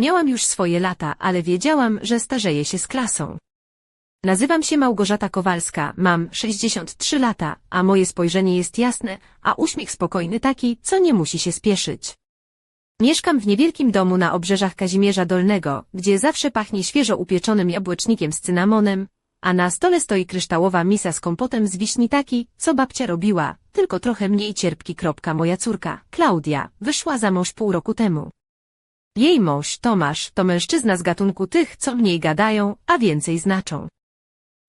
Miałam już swoje lata, ale wiedziałam, że starzeję się z klasą. Nazywam się Małgorzata Kowalska, mam 63 lata, a moje spojrzenie jest jasne, a uśmiech spokojny taki, co nie musi się spieszyć. Mieszkam w niewielkim domu na obrzeżach Kazimierza Dolnego, gdzie zawsze pachnie świeżo upieczonym jabłecznikiem z cynamonem, a na stole stoi kryształowa misa z kompotem z wiśni taki, co babcia robiła, tylko trochę mniej cierpki. Moja córka, Klaudia, wyszła za mąż pół roku temu. Jej mąż, Tomasz, to mężczyzna z gatunku tych, co mniej gadają, a więcej znaczą.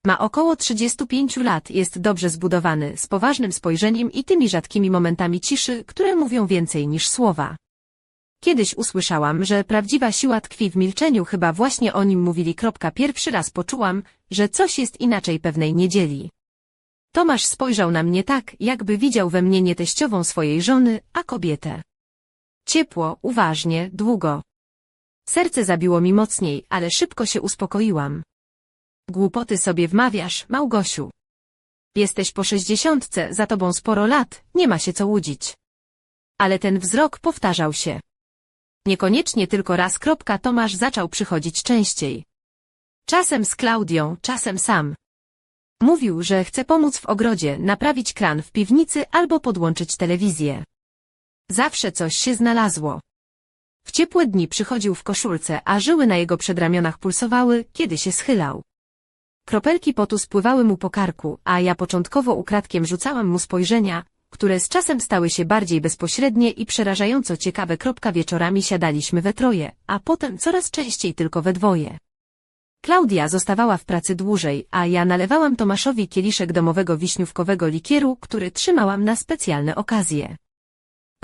Ma około 35 lat, jest dobrze zbudowany, z poważnym spojrzeniem i tymi rzadkimi momentami ciszy, które mówią więcej niż słowa. Kiedyś usłyszałam, że prawdziwa siła tkwi w milczeniu, chyba właśnie o nim mówili. Pierwszy raz poczułam, że coś jest inaczej pewnej niedzieli. Tomasz spojrzał na mnie tak, jakby widział we mnie nie teściową swojej żony, a kobietę. Ciepło, uważnie, długo. Serce zabiło mi mocniej, ale szybko się uspokoiłam. Głupoty sobie wmawiasz, Małgosiu. Jesteś po sześćdziesiątce, za tobą sporo lat, nie ma się co łudzić. Ale ten wzrok powtarzał się. Niekoniecznie tylko raz. Kropka, Tomasz zaczął przychodzić częściej. Czasem z Klaudią, czasem sam. Mówił, że chce pomóc w ogrodzie, naprawić kran w piwnicy albo podłączyć telewizję. Zawsze coś się znalazło. W ciepłe dni przychodził w koszulce, a żyły na jego przedramionach pulsowały, kiedy się schylał. Kropelki potu spływały mu po karku, a ja początkowo ukradkiem rzucałam mu spojrzenia, które z czasem stały się bardziej bezpośrednie i przerażająco ciekawe. Wieczorami siadaliśmy we troje, a potem coraz częściej tylko we dwoje. Klaudia zostawała w pracy dłużej, a ja nalewałam Tomaszowi kieliszek domowego wiśniówkowego likieru, który trzymałam na specjalne okazje.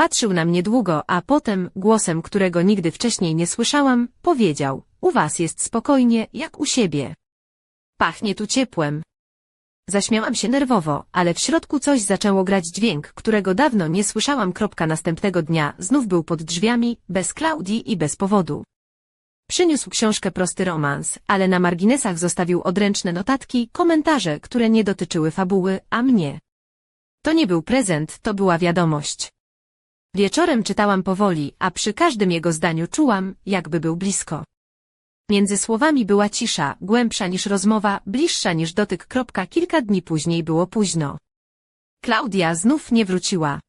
Patrzył na mnie długo, a potem, głosem, którego nigdy wcześniej nie słyszałam, powiedział, u was jest spokojnie, jak u siebie. Pachnie tu ciepłem. Zaśmiałam się nerwowo, ale w środku coś zaczęło grać dźwięk, którego dawno nie słyszałam. Kropka następnego dnia znów był pod drzwiami, bez Klaudii i bez powodu. Przyniósł książkę Prosty romans, ale na marginesach zostawił odręczne notatki, komentarze, które nie dotyczyły fabuły, a mnie. To nie był prezent, to była wiadomość. Wieczorem czytałam powoli, a przy każdym jego zdaniu czułam, jakby był blisko. Między słowami była cisza, głębsza niż rozmowa, bliższa niż dotyk. Kropka. Kilka dni później było późno. Klaudia znów nie wróciła.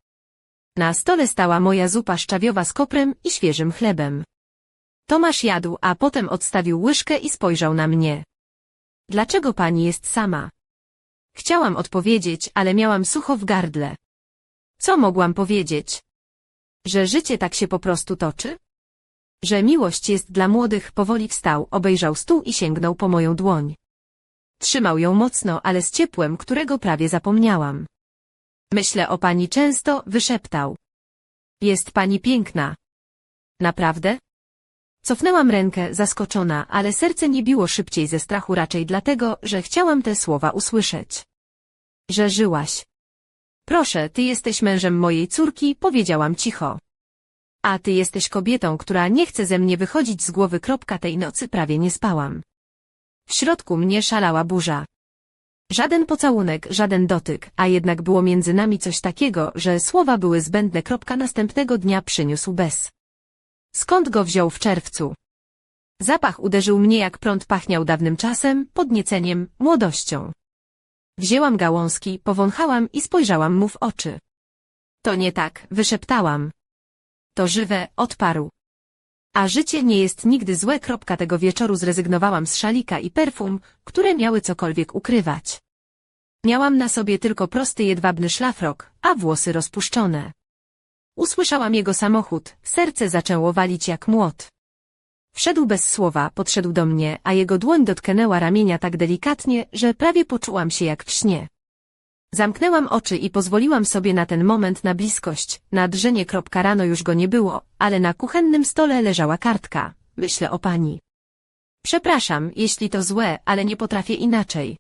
Na stole stała moja zupa szczawiowa z koprem i świeżym chlebem. Tomasz jadł, a potem odstawił łyżkę i spojrzał na mnie. Dlaczego pani jest sama? Chciałam odpowiedzieć, ale miałam sucho w gardle. Co mogłam powiedzieć? Że życie tak się po prostu toczy? Że miłość jest dla młodych, powoli wstał, obejrzał stół i sięgnął po moją dłoń. Trzymał ją mocno, ale z ciepłem, którego prawie zapomniałam. Myślę o pani często, wyszeptał. Jest pani piękna. Naprawdę? Cofnęłam rękę, zaskoczona, ale serce nie biło szybciej ze strachu raczej dlatego, że chciałam te słowa usłyszeć. Że żyłaś. Proszę, ty jesteś mężem mojej córki, powiedziałam cicho. A ty jesteś kobietą, która nie chce ze mnie wychodzić z głowy. Kropka tej nocy prawie nie spałam. W środku mnie szalała burza. Żaden pocałunek, żaden dotyk, a jednak było między nami coś takiego, że słowa były zbędne. Kropka następnego dnia przyniósł bez. Skąd go wziął w czerwcu? Zapach uderzył mnie jak prąd pachniał dawnym czasem, podnieceniem, młodością. Wzięłam gałązki, powąchałam i spojrzałam mu w oczy. To nie tak, wyszeptałam. To żywe, odparł. A życie nie jest nigdy złe. Kropka tego wieczoru zrezygnowałam z szalika i perfum, które miały cokolwiek ukrywać. Miałam na sobie tylko prosty jedwabny szlafrok, a włosy rozpuszczone. Usłyszałam jego samochód, serce zaczęło walić jak młot. Wszedł bez słowa, podszedł do mnie, a jego dłoń dotknęła ramienia tak delikatnie, że prawie poczułam się jak w śnie. Zamknęłam oczy i pozwoliłam sobie na ten moment na bliskość, na drżenie. Rano już go nie było, ale na kuchennym stole leżała kartka. Myślę o pani. Przepraszam, jeśli to złe, ale nie potrafię inaczej.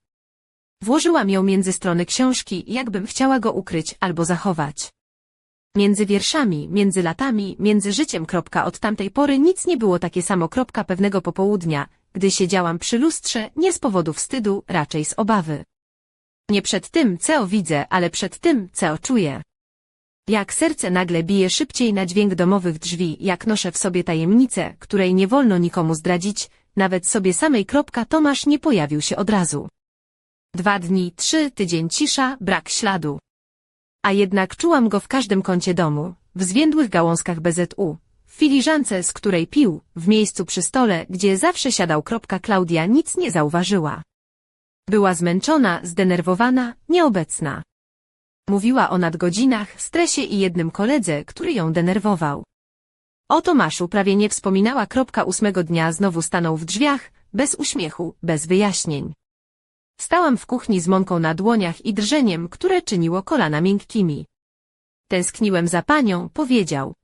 Włożyłam ją między strony książki, jakbym chciała go ukryć albo zachować. Między wierszami, między latami, między życiem. Od tamtej pory nic nie było takie samo. Pewnego popołudnia, gdy siedziałam przy lustrze, nie z powodu wstydu, raczej z obawy. Nie przed tym, co widzę, ale przed tym, co czuję. Jak serce nagle bije szybciej na dźwięk domowych drzwi, jak noszę w sobie tajemnicę, której nie wolno nikomu zdradzić, nawet sobie samej. Tomasz nie pojawił się od razu. Dwa dni, trzy, tydzień cisza, brak śladu. A jednak czułam go w każdym kącie domu, w zwiędłych gałązkach BZU, w filiżance, z której pił, w miejscu przy stole, gdzie zawsze siadał. Klaudia nic nie zauważyła. Była zmęczona, zdenerwowana, nieobecna. Mówiła o nadgodzinach, stresie i jednym koledze, który ją denerwował. O Tomaszu prawie nie wspominała. Ósmego dnia znowu stanął w drzwiach, bez uśmiechu, bez wyjaśnień. Stałam w kuchni z mąką na dłoniach i drżeniem, które czyniło kolana miękkimi. Tęskniłem za panią, powiedział.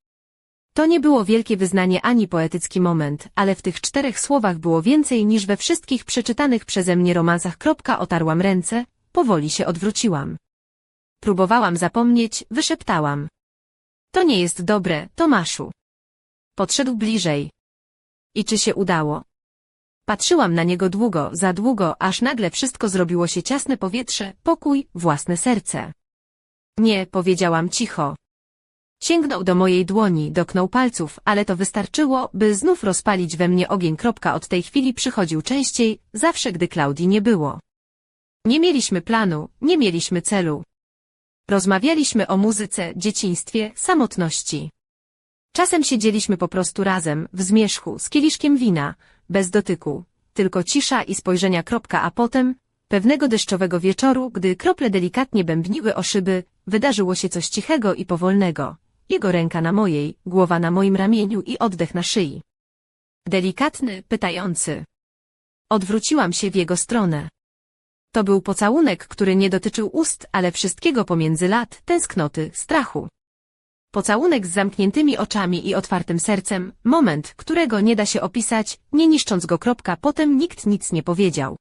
To nie było wielkie wyznanie ani poetycki moment, ale w tych czterech słowach było więcej niż we wszystkich przeczytanych przeze mnie romansach. Otarłam ręce, powoli się odwróciłam. Próbowałam zapomnieć, wyszeptałam. To nie jest dobre, Tomaszu. Podszedł bliżej. I czy się udało? Patrzyłam na niego długo, za długo, aż nagle wszystko zrobiło się ciasne powietrze, pokój, własne serce. Nie, powiedziałam cicho. Sięgnął do mojej dłoni, doknął palców, ale to wystarczyło, by znów rozpalić we mnie ogień. Kropka od tej chwili przychodził częściej, zawsze gdy Klaudii nie było. Nie mieliśmy planu, nie mieliśmy celu. Rozmawialiśmy o muzyce, dzieciństwie, samotności. Czasem siedzieliśmy po prostu razem, w zmierzchu, z kieliszkiem wina, bez dotyku, tylko cisza i spojrzenia. A potem, pewnego deszczowego wieczoru, gdy krople delikatnie bębniły o szyby, wydarzyło się coś cichego i powolnego. Jego ręka na mojej, głowa na moim ramieniu i oddech na szyi. Delikatny, pytający. Odwróciłam się w jego stronę. To był pocałunek, który nie dotyczył ust, ale wszystkiego pomiędzy lat, tęsknoty, strachu. Pocałunek z zamkniętymi oczami i otwartym sercem, moment, którego nie da się opisać, nie niszcząc go. Kropka, potem nikt nic nie powiedział.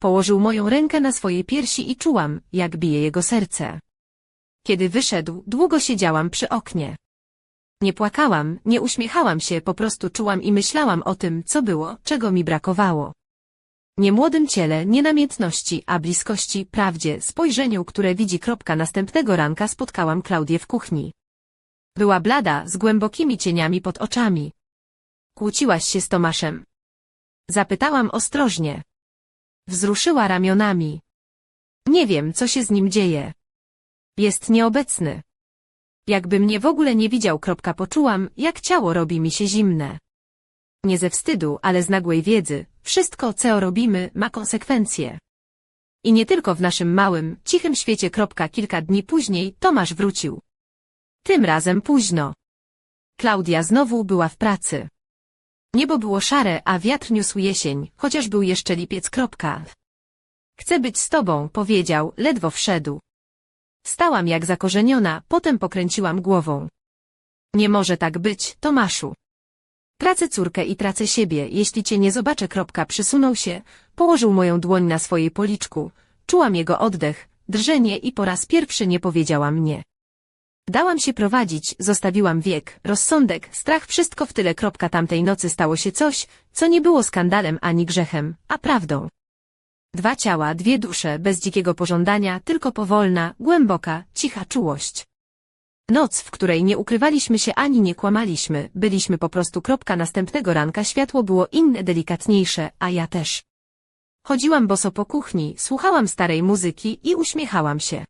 Położył moją rękę na swojej piersi i czułam, jak bije jego serce. Kiedy wyszedł, długo siedziałam przy oknie. Nie płakałam, nie uśmiechałam się, po prostu czułam i myślałam o tym, co było, czego mi brakowało. Nie młodym ciele, nie namiętności, a bliskości, prawdzie, spojrzeniu, które widzi. Kropka następnego ranka spotkałam Klaudię w kuchni. Była blada, z głębokimi cieniami pod oczami. Kłóciłaś się z Tomaszem. Zapytałam ostrożnie. Wzruszyła ramionami. Nie wiem, co się z nim dzieje. Jest nieobecny. Jakby mnie w ogóle nie widział. Kropka poczułam, jak ciało robi mi się zimne. Nie ze wstydu, ale z nagłej wiedzy, wszystko, co robimy, ma konsekwencje. I nie tylko w naszym małym, cichym świecie. Kropka kilka dni później Tomasz wrócił. Tym razem późno. Klaudia znowu była w pracy. Niebo było szare, a wiatr niósł jesień, chociaż był jeszcze lipiec. Kropka. Chcę być z tobą, powiedział, ledwo wszedł. Stałam jak zakorzeniona, potem pokręciłam głową. Nie może tak być, Tomaszu. Tracę córkę i tracę siebie, jeśli cię nie zobaczę. Kropka przysunął się, położył moją dłoń na swojej policzku. Czułam jego oddech, drżenie i po raz pierwszy nie powiedziałam nie. Dałam się prowadzić, zostawiłam wiek, rozsądek, strach, wszystko w tyle. Kropka tamtej nocy stało się coś, co nie było skandalem ani grzechem, a prawdą. Dwa ciała, dwie dusze, bez dzikiego pożądania, tylko powolna, głęboka, cicha czułość. Noc, w której nie ukrywaliśmy się ani nie kłamaliśmy, byliśmy po prostu kropka następnego ranka światło było inne, delikatniejsze, a ja też. Chodziłam boso po kuchni, słuchałam starej muzyki i uśmiechałam się.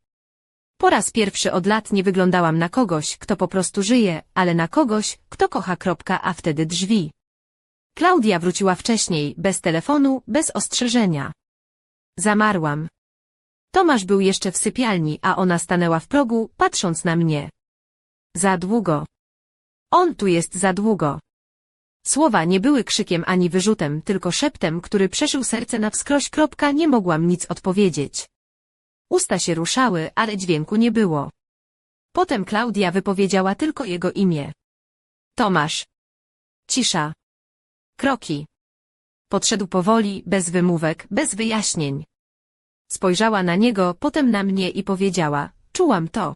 Po raz pierwszy od lat nie wyglądałam na kogoś, kto po prostu żyje, ale na kogoś, kto kocha kropka, a wtedy drzwi. Klaudia wróciła wcześniej, bez telefonu, bez ostrzeżenia. Zamarłam. Tomasz był jeszcze w sypialni, a ona stanęła w progu, patrząc na mnie. Za długo. On tu jest za długo. Słowa nie były krzykiem ani wyrzutem, tylko szeptem, który przeszył serce na wskroś. Kropka, nie mogłam nic odpowiedzieć. Usta się ruszały, ale dźwięku nie było. Potem Klaudia wypowiedziała tylko jego imię. Tomasz. Cisza. Kroki. Podszedł powoli, bez wymówek, bez wyjaśnień. Spojrzała na niego, potem na mnie i powiedziała, czułam to.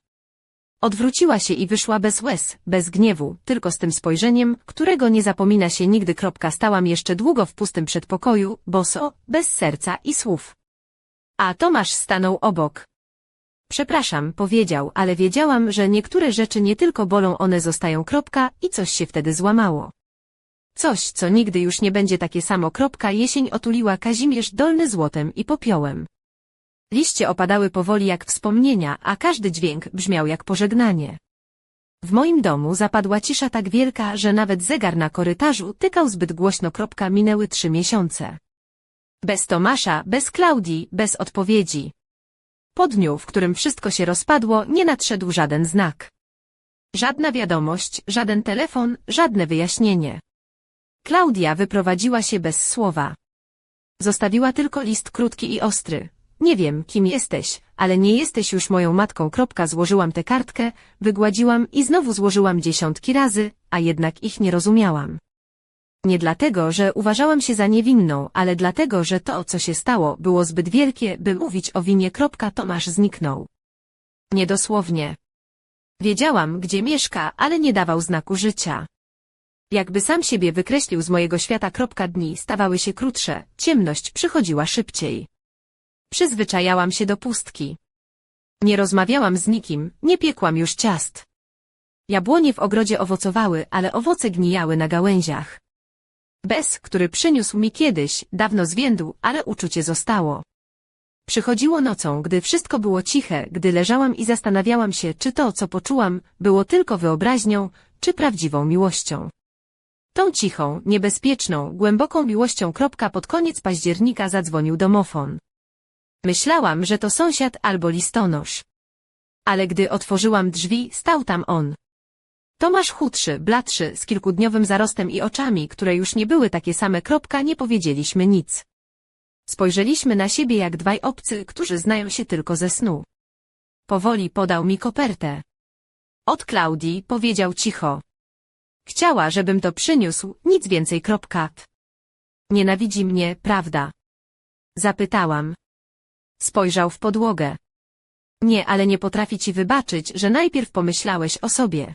Odwróciła się i wyszła bez łez, bez gniewu, tylko z tym spojrzeniem, którego nie zapomina się nigdy. Kropka stałam jeszcze długo w pustym przedpokoju, boso, bez serca i słów. A Tomasz stanął obok. Przepraszam, powiedział, ale wiedziałam, że niektóre rzeczy nie tylko bolą, one zostają kropka i coś się wtedy złamało. Coś, co nigdy już nie będzie takie samo kropka jesień otuliła Kazimierz Dolny złotem i popiołem. Liście opadały powoli jak wspomnienia, a każdy dźwięk brzmiał jak pożegnanie. W moim domu zapadła cisza tak wielka, że nawet zegar na korytarzu tykał zbyt głośno. Kropka minęły trzy miesiące. Bez Tomasza, bez Klaudii, bez odpowiedzi. Po dniu, w którym wszystko się rozpadło, nie nadszedł żaden znak. Żadna wiadomość, żaden telefon, żadne wyjaśnienie. Klaudia wyprowadziła się bez słowa. Zostawiła tylko list krótki i ostry. Nie wiem, kim jesteś, ale nie jesteś już moją matką. Kropka, złożyłam tę kartkę, wygładziłam i znowu złożyłam dziesiątki razy, a jednak ich nie rozumiałam. Nie dlatego, że uważałam się za niewinną, ale dlatego, że to, co się stało, było zbyt wielkie, by mówić o winie. Tomasz zniknął. Niedosłownie. Wiedziałam, gdzie mieszka, ale nie dawał znaku życia. Jakby sam siebie wykreślił z mojego świata. Dni stawały się krótsze, ciemność przychodziła szybciej. Przyzwyczajałam się do pustki. Nie rozmawiałam z nikim, nie piekłam już ciast. Jabłonie w ogrodzie owocowały, ale owoce gnijały na gałęziach. Bez, który przyniósł mi kiedyś, dawno zwiędł, ale uczucie zostało. Przychodziło nocą, gdy wszystko było ciche, gdy leżałam i zastanawiałam się, czy to, co poczułam, było tylko wyobraźnią, czy prawdziwą miłością. Tą cichą, niebezpieczną, głęboką miłością. Pod koniec października zadzwonił domofon. Myślałam, że to sąsiad albo listonosz. Ale gdy otworzyłam drzwi, stał tam on. Tomasz chudszy, bladszy, z kilkudniowym zarostem i oczami, które już nie były takie same. Kropka, nie powiedzieliśmy nic. Spojrzeliśmy na siebie jak dwaj obcy, którzy znają się tylko ze snu. Powoli podał mi kopertę. Od Klaudii powiedział cicho. Chciała, żebym to przyniósł, nic więcej. Kropka. Nienawidzi mnie, prawda? Zapytałam. Spojrzał w podłogę. Nie, ale nie potrafi ci wybaczyć, że najpierw pomyślałeś o sobie.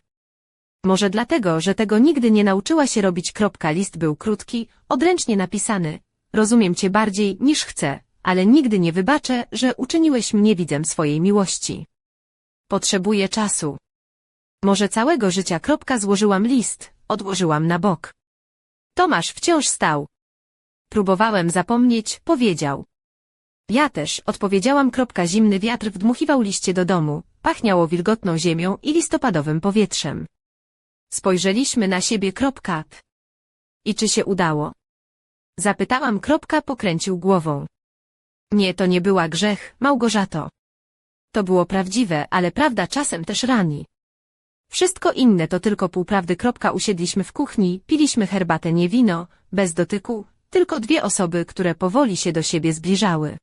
Może dlatego, że tego nigdy nie nauczyła się robić. Kropka, list był krótki, odręcznie napisany. Rozumiem cię bardziej niż chcę, ale nigdy nie wybaczę, że uczyniłeś mnie widzem swojej miłości. Potrzebuję czasu. Może całego życia. Kropka, złożyłam list, odłożyłam na bok. Tomasz wciąż stał. Próbowałem zapomnieć, powiedział. Ja też, odpowiedziałam. Kropka, zimny wiatr wdmuchiwał liście do domu, pachniało wilgotną ziemią i listopadowym powietrzem. Spojrzeliśmy na siebie. I czy się udało? Zapytałam. Pokręcił głową. Nie, to nie była grzech, Małgorzato. To było prawdziwe, ale prawda czasem też rani. Wszystko inne to tylko półprawdy. Usiedliśmy w kuchni, piliśmy herbatę nie wino, bez dotyku, tylko dwie osoby, które powoli się do siebie zbliżały.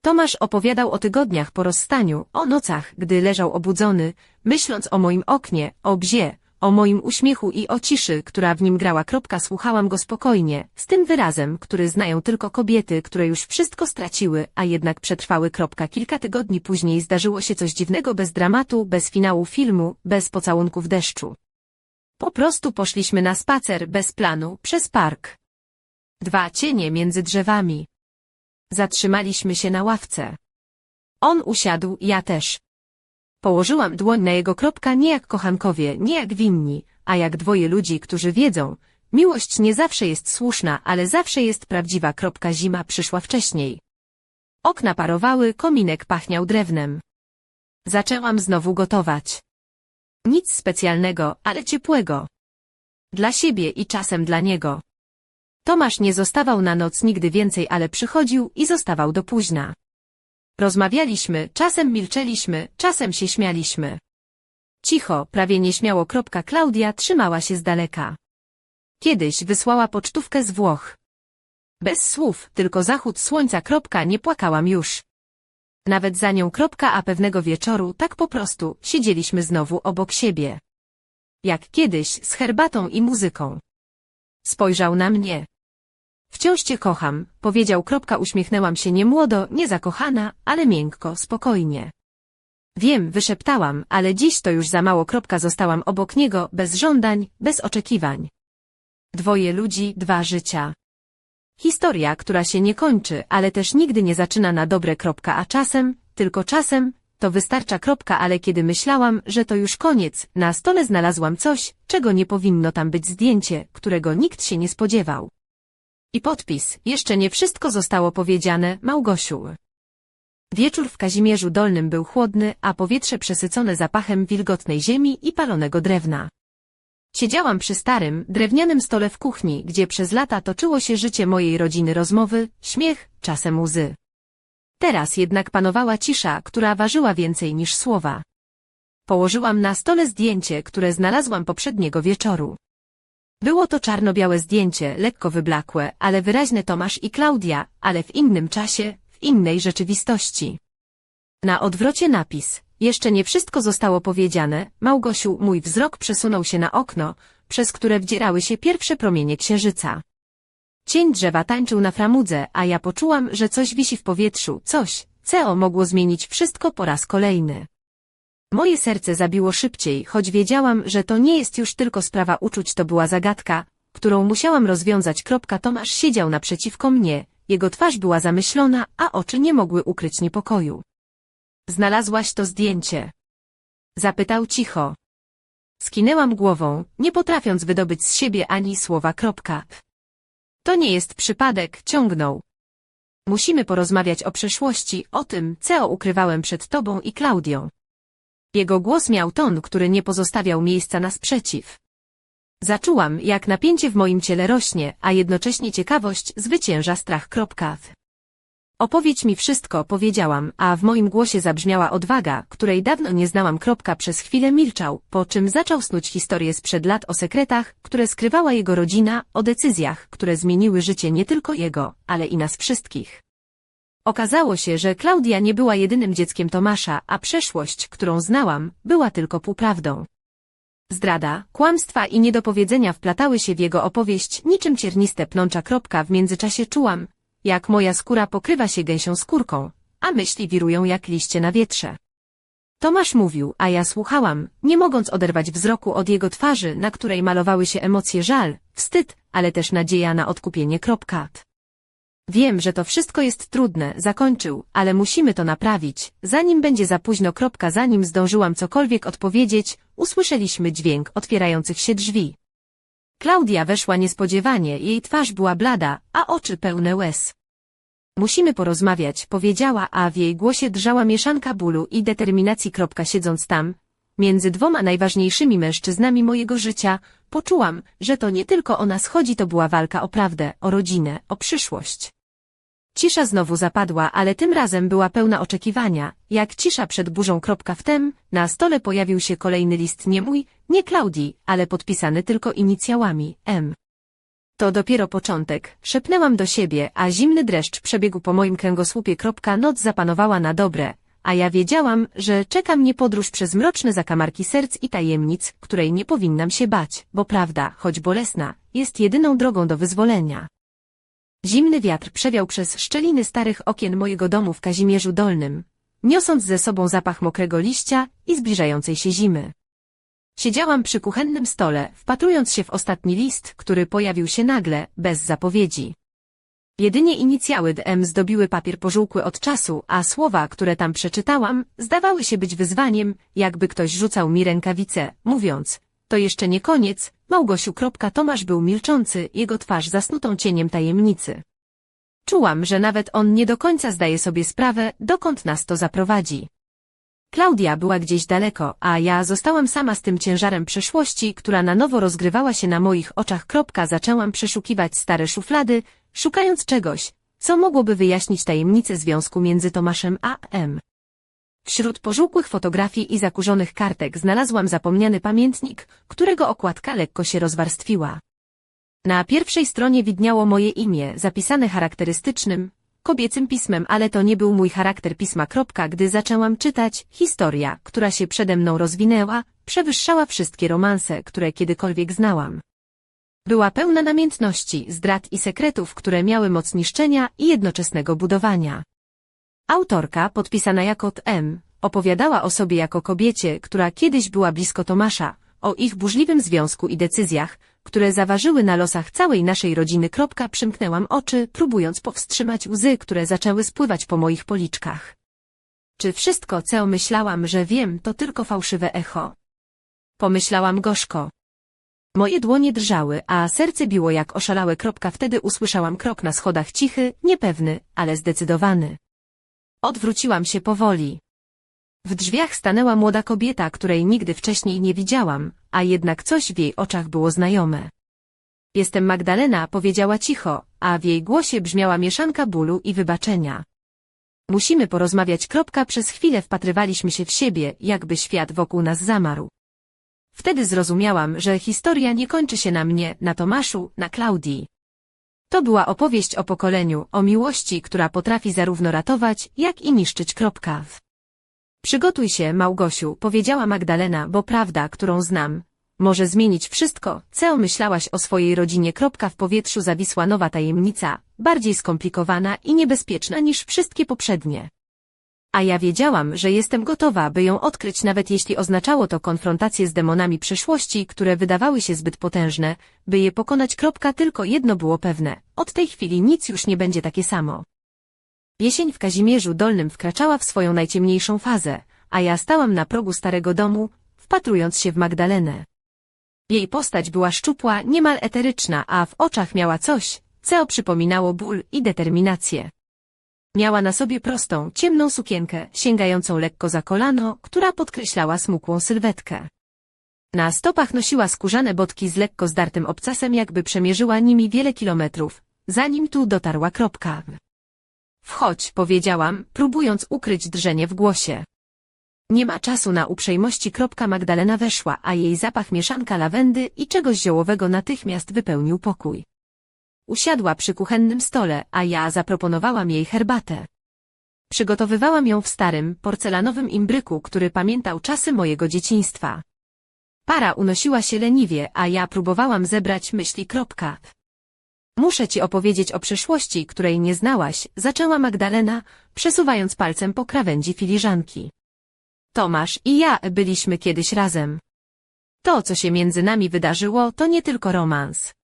Tomasz opowiadał o tygodniach po rozstaniu, o nocach, gdy leżał obudzony, myśląc o moim oknie, o bzie, o moim uśmiechu i o ciszy, która w nim grała. Kropka, słuchałam go spokojnie, z tym wyrazem, który znają tylko kobiety, które już wszystko straciły, a jednak przetrwały. Kropka. Kilka tygodni później zdarzyło się coś dziwnego bez dramatu, bez finału filmu, bez pocałunków deszczu. Po prostu poszliśmy na spacer bez planu, przez park. Dwa cienie między drzewami. Zatrzymaliśmy się na ławce. On usiadł, ja też. Położyłam dłoń na jego kropka nie jak kochankowie, nie jak winni, a jak dwoje ludzi, którzy wiedzą, miłość nie zawsze jest słuszna, ale zawsze jest prawdziwa. Kropka zima przyszła wcześniej. Okna parowały, kominek pachniał drewnem. Zaczęłam znowu gotować. Nic specjalnego, ale ciepłego. Dla siebie i czasem dla niego. Tomasz nie zostawał na noc nigdy więcej, ale przychodził i zostawał do późna. Rozmawialiśmy, czasem milczeliśmy, czasem się śmialiśmy. Cicho, prawie nieśmiało. Klaudia trzymała się z daleka. Kiedyś wysłała pocztówkę z Włoch. Bez słów, tylko zachód słońca. Nie płakałam już. Nawet za nią a pewnego wieczoru tak po prostu siedzieliśmy znowu obok siebie. Jak kiedyś z herbatą i muzyką. Spojrzał na mnie. Wciąż cię kocham, powiedział kropka uśmiechnęłam się nie młodo, nie zakochana, ale miękko, spokojnie. Wiem, wyszeptałam, ale dziś to już za mało kropka zostałam obok niego, bez żądań, bez oczekiwań. Dwoje ludzi, dwa życia. Historia, która się nie kończy, ale też nigdy nie zaczyna na dobre kropka, a czasem, tylko czasem, to wystarcza kropka, ale kiedy myślałam, że to już koniec, na stole znalazłam coś, czego nie powinno tam być zdjęcie, którego nikt się nie spodziewał. I podpis, jeszcze nie wszystko zostało powiedziane, Małgosiu. Wieczór w Kazimierzu Dolnym był chłodny, a powietrze przesycone zapachem wilgotnej ziemi i palonego drewna. Siedziałam przy starym, drewnianym stole w kuchni, gdzie przez lata toczyło się życie mojej rodziny rozmowy, śmiech, czasem łzy. Teraz jednak panowała cisza, która ważyła więcej niż słowa. Położyłam na stole zdjęcie, które znalazłam poprzedniego wieczoru. Było to czarno-białe zdjęcie, lekko wyblakłe, ale wyraźne Tomasz i Klaudia, ale w innym czasie, w innej rzeczywistości. Na odwrocie napis. Jeszcze nie wszystko zostało powiedziane, Małgosiu, mój wzrok przesunął się na okno, przez które wdzierały się pierwsze promienie księżyca. Cień drzewa tańczył na framudze, a ja poczułam, że coś wisi w powietrzu, coś, co mogło zmienić wszystko po raz kolejny. Moje serce zabiło szybciej, choć wiedziałam, że to nie jest już tylko sprawa uczuć, to była zagadka, którą musiałam rozwiązać. Tomasz siedział naprzeciwko mnie, jego twarz była zamyślona, a oczy nie mogły ukryć niepokoju. Znalazłaś to zdjęcie? Zapytał cicho. Skinęłam głową, nie potrafiąc wydobyć z siebie ani słowa. To nie jest przypadek, ciągnął. Musimy porozmawiać o przeszłości, o tym, co ukrywałem przed tobą i Klaudią. Jego głos miał ton, który nie pozostawiał miejsca na sprzeciw. Zaczułam, jak napięcie w moim ciele rośnie, a jednocześnie ciekawość zwycięża strach. Opowiedz mi wszystko, powiedziałam, a w moim głosie zabrzmiała odwaga, której dawno nie znałam. Przez chwilę milczał, po czym zaczął snuć historię sprzed lat o sekretach, które skrywała jego rodzina, o decyzjach, które zmieniły życie nie tylko jego, ale i nas wszystkich. Okazało się, że Klaudia nie była jedynym dzieckiem Tomasza, a przeszłość, którą znałam, była tylko półprawdą. Zdrada, kłamstwa i niedopowiedzenia wplatały się w jego opowieść niczym cierniste pnącza. Kropka. W międzyczasie czułam, jak moja skóra pokrywa się gęsią skórką, a myśli wirują jak liście na wietrze. Tomasz mówił, a ja słuchałam, nie mogąc oderwać wzroku od jego twarzy, na której malowały się emocje żal, wstyd, ale też nadzieja na odkupienie. Kropka. Wiem, że to wszystko jest trudne, zakończył, ale musimy to naprawić, zanim będzie za późno. Kropka, zanim zdążyłam cokolwiek odpowiedzieć, usłyszeliśmy dźwięk otwierających się drzwi. Klaudia weszła niespodziewanie, jej twarz była blada, a oczy pełne łez. Musimy porozmawiać, powiedziała, a w jej głosie drżała mieszanka bólu i determinacji. Kropka, siedząc tam, między dwoma najważniejszymi mężczyznami mojego życia, poczułam, że to nie tylko o nas chodzi, to była walka o prawdę, o rodzinę, o przyszłość. Cisza znowu zapadła, ale tym razem była pełna oczekiwania, jak cisza przed burzą. Wtem, na stole pojawił się kolejny list nie mój, nie Klaudii, ale podpisany tylko inicjałami, M. To dopiero początek, szepnęłam do siebie, a zimny dreszcz przebiegł po moim kręgosłupie. Noc zapanowała na dobre, a ja wiedziałam, że czeka mnie podróż przez mroczne zakamarki serc i tajemnic, której nie powinnam się bać, bo prawda, choć bolesna, jest jedyną drogą do wyzwolenia. Zimny wiatr przewiał przez szczeliny starych okien mojego domu w Kazimierzu Dolnym, niosąc ze sobą zapach mokrego liścia i zbliżającej się zimy. Siedziałam przy kuchennym stole, wpatrując się w ostatni list, który pojawił się nagle, bez zapowiedzi. Jedynie inicjały DM zdobiły papier pożółkły od czasu, a słowa, które tam przeczytałam, zdawały się być wyzwaniem, jakby ktoś rzucał mi rękawice, mówiąc, to jeszcze nie koniec, Małgosiu. Tomasz był milczący, jego twarz zasnutą cieniem tajemnicy. Czułam, że nawet on nie do końca zdaje sobie sprawę, dokąd nas to zaprowadzi. Klaudia była gdzieś daleko, a ja zostałam sama z tym ciężarem przeszłości, która na nowo rozgrywała się na moich oczach. Zaczęłam przeszukiwać stare szuflady, szukając czegoś, co mogłoby wyjaśnić tajemnicę związku między Tomaszem a M. Wśród pożółkłych fotografii i zakurzonych kartek znalazłam zapomniany pamiętnik, którego okładka lekko się rozwarstwiła. Na pierwszej stronie widniało moje imię, zapisane charakterystycznym, kobiecym pismem, ale to nie był mój charakter pisma. Gdy zaczęłam czytać, historia, która się przede mną rozwinęła, przewyższała wszystkie romanse, które kiedykolwiek znałam. Była pełna namiętności, zdrad i sekretów, które miały moc niszczenia i jednoczesnego budowania. Autorka, podpisana jako M, opowiadała o sobie jako kobiecie, która kiedyś była blisko Tomasza, o ich burzliwym związku i decyzjach, które zaważyły na losach całej naszej rodziny. Przymknęłam oczy, próbując powstrzymać łzy, które zaczęły spływać po moich policzkach. Czy wszystko, co myślałam, że wiem, to tylko fałszywe echo? Pomyślałam gorzko. Moje dłonie drżały, a serce biło jak oszalałe. Wtedy usłyszałam krok na schodach cichy, niepewny, ale zdecydowany. Odwróciłam się powoli. W drzwiach stanęła młoda kobieta, której nigdy wcześniej nie widziałam, a jednak coś w jej oczach było znajome. Jestem Magdalena, powiedziała cicho, a w jej głosie brzmiała mieszanka bólu i wybaczenia. Musimy porozmawiać. Kropka. Przez chwilę wpatrywaliśmy się w siebie, jakby świat wokół nas zamarł. Wtedy zrozumiałam, że historia nie kończy się na mnie, na Tomaszu, na Klaudii. To była opowieść o pokoleniu, o miłości, która potrafi zarówno ratować, jak i niszczyć. Kropka. Przygotuj się, Małgosiu, powiedziała Magdalena, bo prawda, którą znam, może zmienić wszystko, co myślałaś o swojej rodzinie. Kropka w powietrzu zawisła nowa tajemnica, bardziej skomplikowana i niebezpieczna niż wszystkie poprzednie. A ja wiedziałam, że jestem gotowa, by ją odkryć nawet jeśli oznaczało to konfrontację z demonami przeszłości, które wydawały się zbyt potężne, by je pokonać. Kropka tylko jedno było pewne, od tej chwili nic już nie będzie takie samo. Jesień w Kazimierzu Dolnym wkraczała w swoją najciemniejszą fazę, a ja stałam na progu starego domu, wpatrując się w Magdalenę. Jej postać była szczupła, niemal eteryczna, a w oczach miała coś, co przypominało ból i determinację. Miała na sobie prostą, ciemną sukienkę, sięgającą lekko za kolano, która podkreślała smukłą sylwetkę. Na stopach nosiła skórzane botki z lekko zdartym obcasem, jakby przemierzyła nimi wiele kilometrów, zanim tu dotarła kropka. Wchodź, powiedziałam, próbując ukryć drżenie w głosie. Nie ma czasu na uprzejmości. Kropka Magdalena weszła, a jej zapach mieszanka lawendy i czegoś ziołowego natychmiast wypełnił pokój. Usiadła przy kuchennym stole, a ja zaproponowałam jej herbatę. Przygotowywałam ją w starym, porcelanowym imbryku, który pamiętał czasy mojego dzieciństwa. Para unosiła się leniwie, a ja próbowałam zebrać myśli. Kropka. Muszę ci opowiedzieć o przeszłości, której nie znałaś, zaczęła Magdalena, przesuwając palcem po krawędzi filiżanki. Tomasz i ja byliśmy kiedyś razem. To, co się między nami wydarzyło, to nie tylko romans.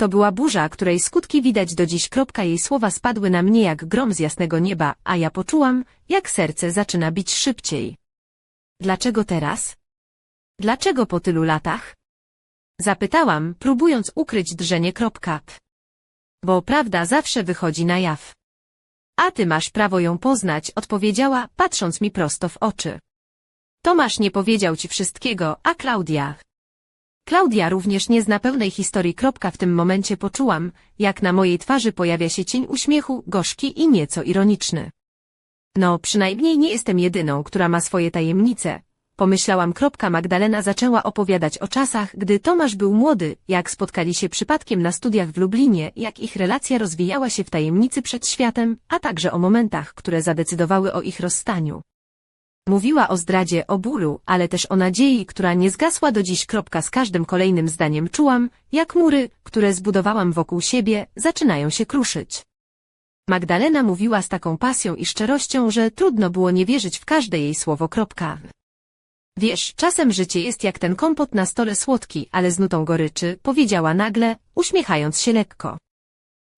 To była burza, której skutki widać do dziś. Jej słowa spadły na mnie jak grom z jasnego nieba, a ja poczułam, jak serce zaczyna bić szybciej. Dlaczego teraz? Dlaczego po tylu latach? Zapytałam, próbując ukryć drżenie. Bo prawda zawsze wychodzi na jaw. A ty masz prawo ją poznać, odpowiedziała, patrząc mi prosto w oczy. Tomasz nie powiedział ci wszystkiego, a Klaudia. Klaudia również nie zna pełnej historii. Kropka w tym momencie poczułam, jak na mojej twarzy pojawia się cień uśmiechu, gorzki i nieco ironiczny. No, przynajmniej nie jestem jedyną, która ma swoje tajemnice. Pomyślałam. Kropka Magdalena zaczęła opowiadać o czasach, gdy Tomasz był młody, jak spotkali się przypadkiem na studiach w Lublinie, jak ich relacja rozwijała się w tajemnicy przed światem, a także o momentach, które zadecydowały o ich rozstaniu. Mówiła o zdradzie, o bólu, ale też o nadziei, która nie zgasła do dziś. Z każdym kolejnym zdaniem czułam, jak mury, które zbudowałam wokół siebie, zaczynają się kruszyć. Magdalena mówiła z taką pasją i szczerością, że trudno było nie wierzyć w każde jej słowo. Wiesz, czasem życie jest jak ten kompot na stole słodki, ale z nutą goryczy, powiedziała nagle, uśmiechając się lekko.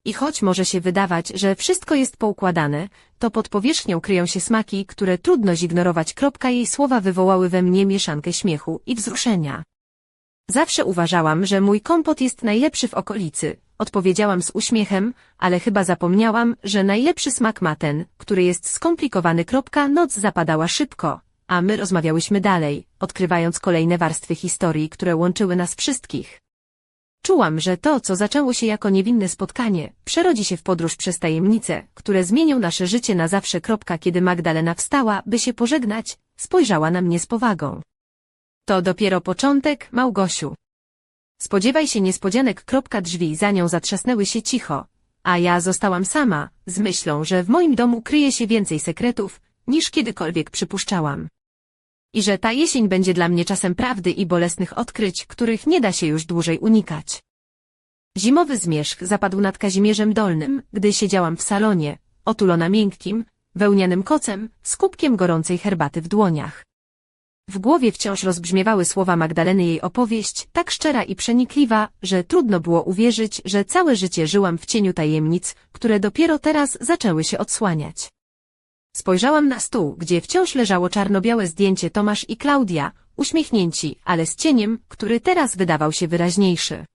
I choć może się wydawać, że wszystko jest poukładane, to pod powierzchnią kryją się smaki, które trudno zignorować. Kropka jej słowa wywołały we mnie mieszankę śmiechu i wzruszenia. Zawsze uważałam, że mój kompot jest najlepszy w okolicy, odpowiedziałam z uśmiechem, ale chyba zapomniałam, że najlepszy smak ma ten, który jest skomplikowany. Kropka noc zapadała szybko, a my rozmawiałyśmy dalej, odkrywając kolejne warstwy historii, które łączyły nas wszystkich. Czułam, że to, co zaczęło się jako niewinne spotkanie, przerodzi się w podróż przez tajemnice, które zmienią nasze życie na zawsze. Kropka, kiedy Magdalena wstała, by się pożegnać, spojrzała na mnie z powagą. To dopiero początek, Małgosiu. Spodziewaj się niespodzianek. Kropka drzwi za nią zatrzasnęły się cicho, a ja zostałam sama, z myślą, że w moim domu kryje się więcej sekretów, niż kiedykolwiek przypuszczałam. I że ta jesień będzie dla mnie czasem prawdy i bolesnych odkryć, których nie da się już dłużej unikać. Zimowy zmierzch zapadł nad Kazimierzem Dolnym, gdy siedziałam w salonie, otulona miękkim, wełnianym kocem, z kubkiem gorącej herbaty w dłoniach. W głowie wciąż rozbrzmiewały słowa Magdaleny jej opowieść, tak szczera i przenikliwa, że trudno było uwierzyć, że całe życie żyłam w cieniu tajemnic, które dopiero teraz zaczęły się odsłaniać. Spojrzałam na stół, gdzie wciąż leżało czarno-białe zdjęcie Tomasz i Klaudia, uśmiechnięci, ale z cieniem, który teraz wydawał się wyraźniejszy.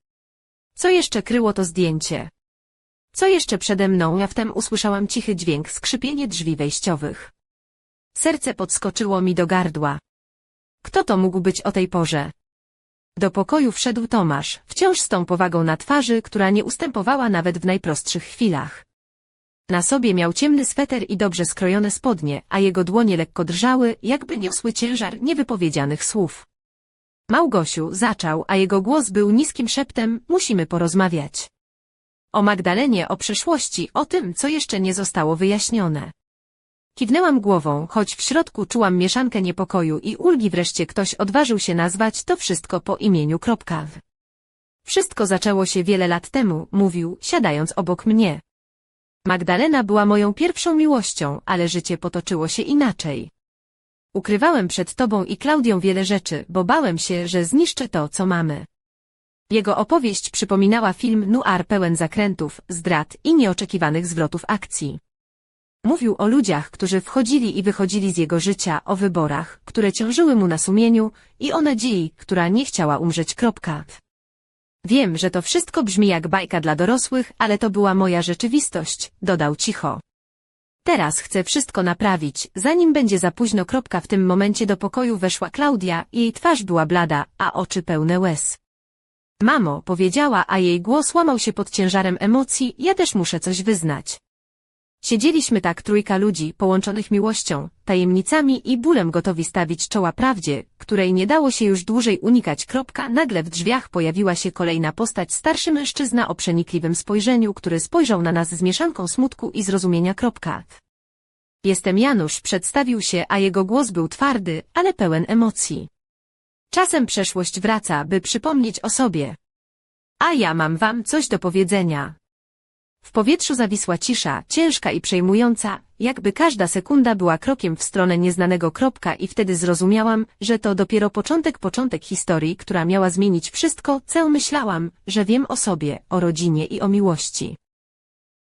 Co jeszcze kryło to zdjęcie? Co jeszcze przede mną? Ja wtem usłyszałam cichy dźwięk skrzypienie drzwi wejściowych. Serce podskoczyło mi do gardła. Kto to mógł być o tej porze? Do pokoju wszedł Tomasz, wciąż z tą powagą na twarzy, która nie ustępowała nawet w najprostszych chwilach. Na sobie miał ciemny sweter i dobrze skrojone spodnie, a jego dłonie lekko drżały, jakby niosły ciężar niewypowiedzianych słów. Małgosiu zaczął, a jego głos był niskim szeptem, musimy porozmawiać. O Magdalenie, o przeszłości, o tym, co jeszcze nie zostało wyjaśnione. Kiwnęłam głową, choć w środku czułam mieszankę niepokoju i ulgi wreszcie ktoś odważył się nazwać to wszystko po imieniu kropka. Wszystko zaczęło się wiele lat temu, mówił, siadając obok mnie. Magdalena była moją pierwszą miłością, ale życie potoczyło się inaczej. Ukrywałem przed tobą i Klaudią wiele rzeczy, bo bałem się, że zniszczę to, co mamy. Jego opowieść przypominała film noir pełen zakrętów, zdrad i nieoczekiwanych zwrotów akcji. Mówił o ludziach, którzy wchodzili i wychodzili z jego życia, o wyborach, które ciążyły mu na sumieniu i o nadziei, która nie chciała umrzeć. Kropka. Wiem, że to wszystko brzmi jak bajka dla dorosłych, ale to była moja rzeczywistość, dodał cicho. Teraz chcę wszystko naprawić, zanim będzie za późno. Kropka w tym momencie do pokoju weszła Klaudia, jej twarz była blada, a oczy pełne łez. Mamo, powiedziała, a jej głos łamał się pod ciężarem emocji, ja też muszę coś wyznać. Siedzieliśmy tak trójka ludzi, połączonych miłością, tajemnicami i bólem gotowi stawić czoła prawdzie, której nie dało się już dłużej unikać. Kropka, nagle w drzwiach pojawiła się kolejna postać starszy mężczyzna o przenikliwym spojrzeniu, który spojrzał na nas z mieszanką smutku i zrozumienia. Kropka. Jestem Janusz, przedstawił się, a jego głos był twardy, ale pełen emocji. Czasem przeszłość wraca, by przypomnieć o sobie. A ja mam wam coś do powiedzenia. W powietrzu zawisła cisza, ciężka i przejmująca, jakby każda sekunda była krokiem w stronę nieznanego kropka i wtedy zrozumiałam, że to dopiero początek początek historii, która miała zmienić wszystko, co myślałam, że wiem o sobie, o rodzinie i o miłości.